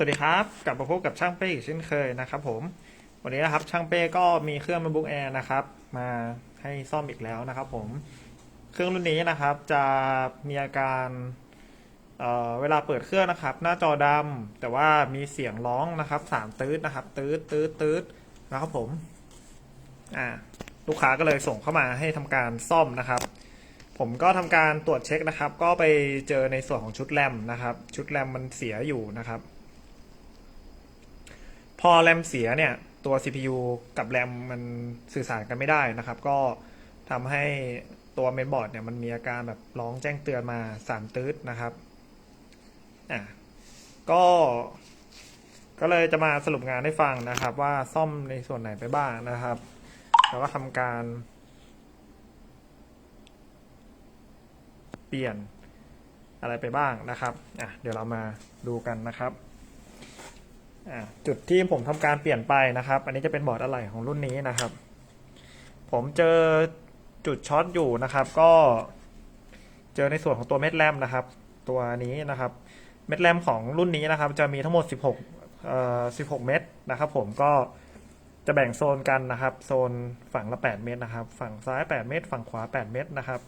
สวัสดีครับ กลับมาพบกับช่างเป้อีกเช่นเคยนะครับผม วันนี้นะครับช่างเป้ก็มีเครื่อง MacBook Air นะครับ มาให้ซ่อมอีกแล้วนะครับผมเครื่องรุ่นนี้นะครับจะมีอาการเเวลาเปิดเครื่องนะครับ หน้าจอดำแต่ว่ามีเสียงร้องนะครับสามตืดนะครับ ตืดตืดตืดนะครับผมอ่าลูกค้าก็เลยส่งเข้ามาให้ทำการซ่อมนะครับ ผมก็ทำการตรวจเช็คนะครับ ก็ไปเจอในส่วนของชุดแรมนะครับ ชุดแรมมันเสียอยู่นะครับ พอแรมเสียเนี่ยตัว CPU กับแรมมันสื่อสารกันไม่ได้นะครับ ก็ทำให้ตัวเมนบอร์ดเนี่ยมันมีอาการแบบร้องแจ้งเตือนมาสามตืดนะครับอะก็ก็เลยจะมาสรุปงานให้ฟังนะครับ ว่าซ่อมในส่วนไหนไปบ้างนะครับ แล้วก็ทำการ เปลี่ยนอะไรไปบ้างนะครับอะเดี๋ยวเรามาดูกันนะครับ จุดที่ผมทำการเปลี่ยนไปนะครับ อันนี้จะเป็นบอร์ดอะไหล่ของรุ่นนี้นะครับ ผมเจอจุดช็อตอยู่นะครับ ก็เจอในส่วนของตัวเม็ดแรมนะครับ ตัวนี้นะครับ เม็ดแรมของรุ่นนี้นะครับ จะมีทั้งหมด 16เอ่อ16 เม็ดนะครับ ผมก็จะแบ่งโซนกันนะครับ โซนฝั่งละ 8 เม็ดนะครับ ฝั่งซ้าย 8 เม็ดฝั่งขวา 8 เม็ดนะครับ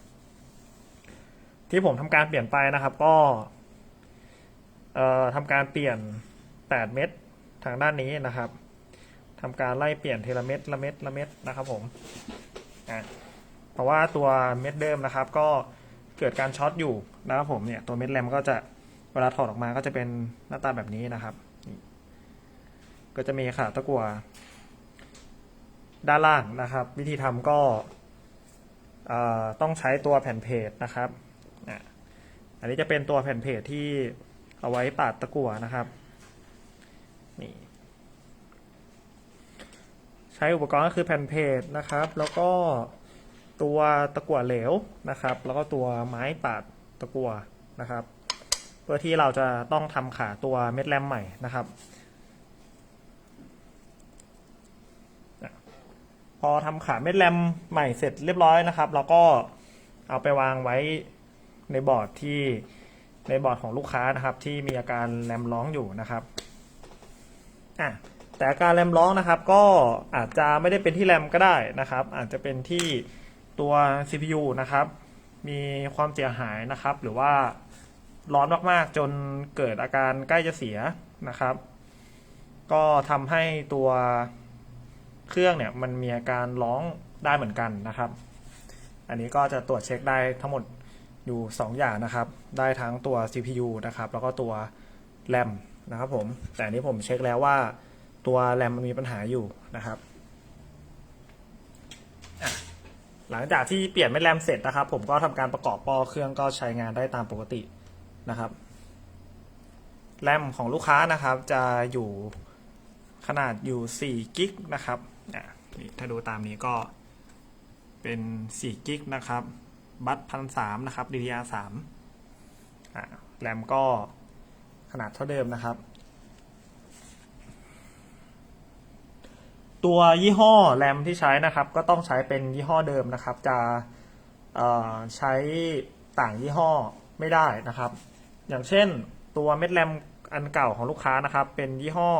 ที่ผมทำการเปลี่ยนไปนะครับ ก็เอ่อทำการเปลี่ยน 8 เม็ด ทางด้านนี้นะครับทำการไล่เปลี่ยนทีละเม็ดละเม็ดละเม็ดนะครับผมอะเพราะว่าตัวเม็ดเดิมนะครับ ก็เกิดการช็อตอยู่นะครับผมเนี่ยตัวเม็ดแรมก็จะเวลาถอดออกมาก็จะเป็นหน้าตาแบบนี้นะครับ ก็จะมีขาตะกั่วด้านล่างนะครับ วิธีทำก็ต้องใช้ตัวแผ่นเพจนะครับ อันนี้จะเป็นตัวแผ่นเพจที่เอาไว้ปาดตะกั่วนะครับ นี่ใช้อุปกรณ์ก็คือแผ่นเพจนะครับ แล้วก็ตัวตะกั่วเหลวนะครับ แล้วก็ตัวไม้ปาดตะกั่วนะครับ เพื่อที่เราจะต้องทำขาตัวเม็ดแรมใหม่นะครับพอทำขาเม็ดแรมใหม่เสร็จเรียบร้อยนะครับ เราก็เอาไปวางไว้ในบอร์ดที่ในบอร์ดของลูกค้านะครับ ที่มีอาการแรมร้องอยู่นะครับ อะแต่อาการแรมร้องนะครับ ก็อาจจะไม่ได้เป็นที่แรมก็ได้นะครับ อาจจะเป็นที่ตัว CPU นะครับ มีความเสียหายนะครับ หรือว่าร้อนมากๆ จนเกิดอาการใกล้จะเสียนะครับ ก็ทำให้ตัวเครื่องเนี่ยมันมีอาการร้องได้เหมือนกันนะครับ อันนี้ก็จะตรวจเช็คได้ทั้งหมดอยู่ 2 อย่างนะครับ ได้ทั้งตัว CPU นะครับ แล้วก็ตัวแรม นะครับผม แต่นี้ผมเช็คแล้วว่าตัวแรมมันมีปัญหาอยู่นะครับ หลังจากที่เปลี่ยนเม็ดแรมเสร็จนะครับ ผมก็ทำการประกอบปอเครื่องก็ใช้งานได้ตามปกตินะครับแรมของลูกค้านะครับ จะอยู่ขนาดอยู่4กิกนะครับนี่ถ้าดูตามนี้ก็เป็น4กิกนะครับ บัตพันสามนะครับ DDR สามอะแรมก็ ขนาดเท่าเดิมนะครับ ตัวยี่ห้อแรมที่ใช้นะครับ ก็ต้องใช้เป็นยี่ห้อเดิมนะครับ จะใช้ต่างยี่ห้อไม่ได้นะครับ อย่างเช่นตัวเม็ดแรมอันเก่าของลูกค้านะครับ เป็นยี่ห้อ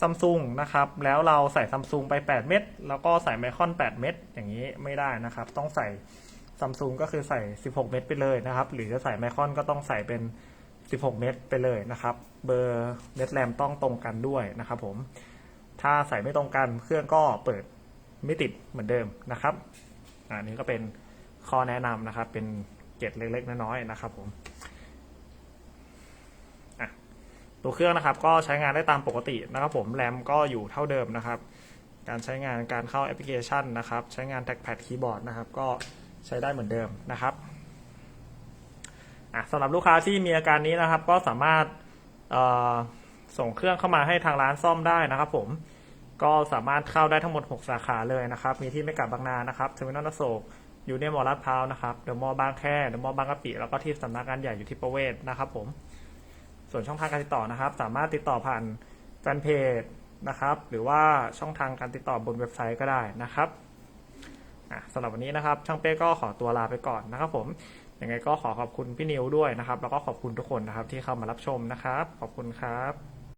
ซัมซุงนะครับ แล้วเราใส่ซัมซุงไป 8 เม็ดแล้วก็ใส่ไมคอน 8 เม็ดอย่างนี้ไม่ได้นะครับ ต้องใส่ซัมซุงก็คือใส่ 16 เม็ดไปเลยนะครับ หรือจะใส่ไมคอนก็ต้องใส่เป็น 16 เม็ดไปเลยนะครับ เบอร์เม็ดแรมต้องตรงกันด้วยนะครับผม ถ้าใส่ไม่ตรงกันเครื่องก็เปิดไม่ติดเหมือนเดิมนะครับอันนี้ก็เป็นข้อแนะนำนะครับ เป็นเกร็ดเล็กๆน้อยๆนะครับผมตัวเครื่องนะครับก็ใช้งานได้ตามปกตินะครับ ผมแรมก็อยู่เท่าเดิมนะครับ การใช้งานการเข้าแอปพลิเคชันนะครับ ใช้งานแท็กแพดคีย์บอร์ดนะครับ ก็ใช้ได้เหมือนเดิมนะครับ อะสำหรับลูกค้าที่มีอาการนี้นะครับ ก็สามารถส่งเครื่องเข้ามาให้ทางร้านซ่อมได้นะครับ ผมก็สามารถเข้าได้ทั้งหมด 6 สาขาเลยนะครับ มีที่ไม่กลับบางนานะครับเทอร์มินอลโศกอยู่ในมอลลาดพร้าวนะครับเดอะมอลล์บางแคเดอะมอลล์บางกะปิ แล้วก็ที่สำนักงานใหญ่อยู่ที่ประเวศนะครับ ผม ส่วนช่องทางการติดต่อนะครับ สามารถติดต่อผ่านแฟนเพจนะครับ หรือว่าช่องทางการติดต่อบนเว็บไซต์ก็ได้นะครับสำหรับวันนี้นะครับ ช่างเป้ก็ขอตัวลาไปก่อนนะครับ ผม ยังไงก็ขอขอบคุณพี่นิวด้วยนะครับ แล้วก็ขอบคุณทุกคนนะครับที่เข้ามารับชมนะครับ ขอบคุณครับ